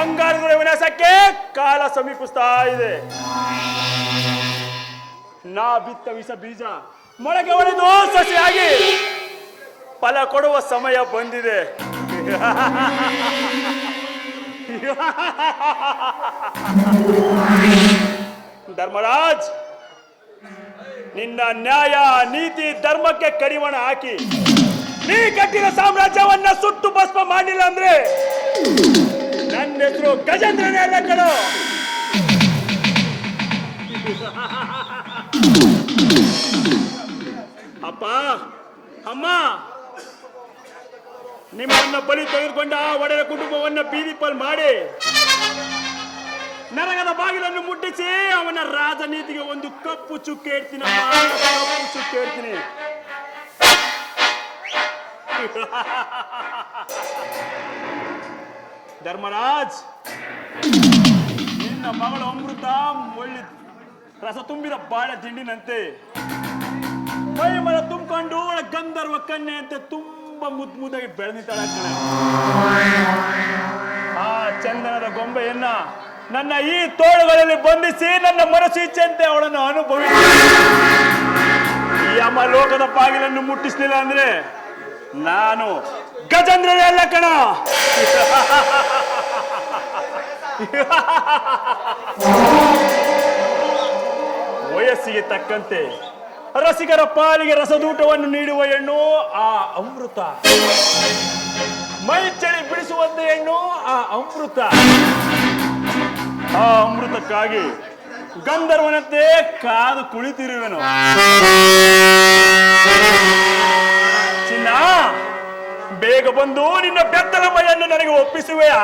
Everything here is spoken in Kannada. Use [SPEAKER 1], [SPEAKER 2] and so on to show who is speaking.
[SPEAKER 1] ಬಂಗಾರದ ವಿನಾಶಕ್ಕೆ ಕಾಲ ಸಮೀಪಿಸ್ತಾ ಇದೆ. ನಾ ಬಿತ್ತ ವಿಷ ಬೀಜ ಮೊಳಗೆ ಒಡೆದು ಸಸಿಯಾಗಿ ಫಲ ಕೊಡುವ ಸಮಯ ಬಂದಿದೆ. ಧರ್ಮರಾಜ್, ನಿನ್ನ ನ್ಯಾಯ, ನೀತಿ, ಧರ್ಮಕ್ಕೆ ಕಡಿವಾಣ ಹಾಕಿ. ನೀ ಕಟ್ಟಿದ ಸಾಮ್ರಾಜ್ಯವನ್ನ ಸುಟ್ಟು ಭಸ್ಮ ಮಾಡಿಲ್ಲ ಅಂದ್ರೆ ನನ್ನ ಹೆಸರು ಗಜೇಂದ್ರನೇ ಅಲ್ಲ ಅಪ್ಪ, ಅಮ್ಮ, ನಿಮ್ಮನ್ನ ಬಲಿ ತೆಗೆದುಕೊಂಡ ಒಡೆಯ ಕುಟುಂಬವನ್ನ ಪೀರಿಪಲ್ ಪಾಲ್ ಮಾಡಿ ನರಗದ ಬಾಗಿಲನ್ನು ಮುಟ್ಟಿಸಿ ಅವನ ರಾಜನೀತಿಗೆ ಒಂದು ಕಪ್ಪು ಚುಕ್ಕೆ ಇಡ್ತೀನಿ ಕಪ್ಪು ಚುಕ್ಕೆ ಇಡ್ತೀನಿ ಧರ್ಮರಾಜ್! ನಿನ್ನ ಮಗಳ ಅಮೃತ ಒಳ್ಳೆ ರಸ ತುಂಬಿದ ಬಾಳೆ ತಿಂಡಿನಂತೆ. ಮೈಮಲ ತುಂಬಿಕೊಂಡು ಅವಳ ಗಂಧರ್ವ ಕನ್ಯೆ ಅಂತ ತುಂಬಾ ಮುದ್ ಮುದ್ದಾಗಿ ಬೆಳೆದಿದ್ದಾಳೆ ಆ ಚಂದನದ ಗೊಂಬೆಯನ್ನ ನನ್ನ ಈ ತೋಳುಗಳಲ್ಲಿ ಬಂಧಿಸಿ ನನ್ನ ಮನಸ್ಸು ಇಚ್ಛೆಯಂತೆ ಅವಳನ್ನು ಅನುಭವಿಸಿ. ಈ ಅಮ್ಮ ಲೋಕದ ಬಾಗಿಲನ್ನು ಮುಟ್ಟಿಸ್ಲಿಲ್ಲ ಅಂದ್ರೆ ನಾನು ಗಜೇಂದ್ರನೇ ಎಲ್ಲ ಕಣ. ವಯಸ್ಸಿಗೆ ತಕ್ಕಂತೆ ರಸಿಕರ ಪಾಲಿಗೆ ರಸದೂಟವನ್ನು ನೀಡುವ ಹೆಣ್ಣು ಆ ಅಮೃತ. ಮೈ ಚಳಿ ಬಿಡಿಸುವಂತ ಹೆಣ್ಣು ಆ ಅಮೃತ. ಆ ಅಮೃತಕ್ಕಾಗಿ ಗಂಧರ್ವನಂತೆ ಕಾದು ಕುಳಿತಿರುವೆನು. ಬೇಗ ಬಂದು ನಿನ್ನ ಬೆತ್ತಲ ಮೈಯನ್ನು ನನಗೆ ಒಪ್ಪಿಸುವೆಯಾ?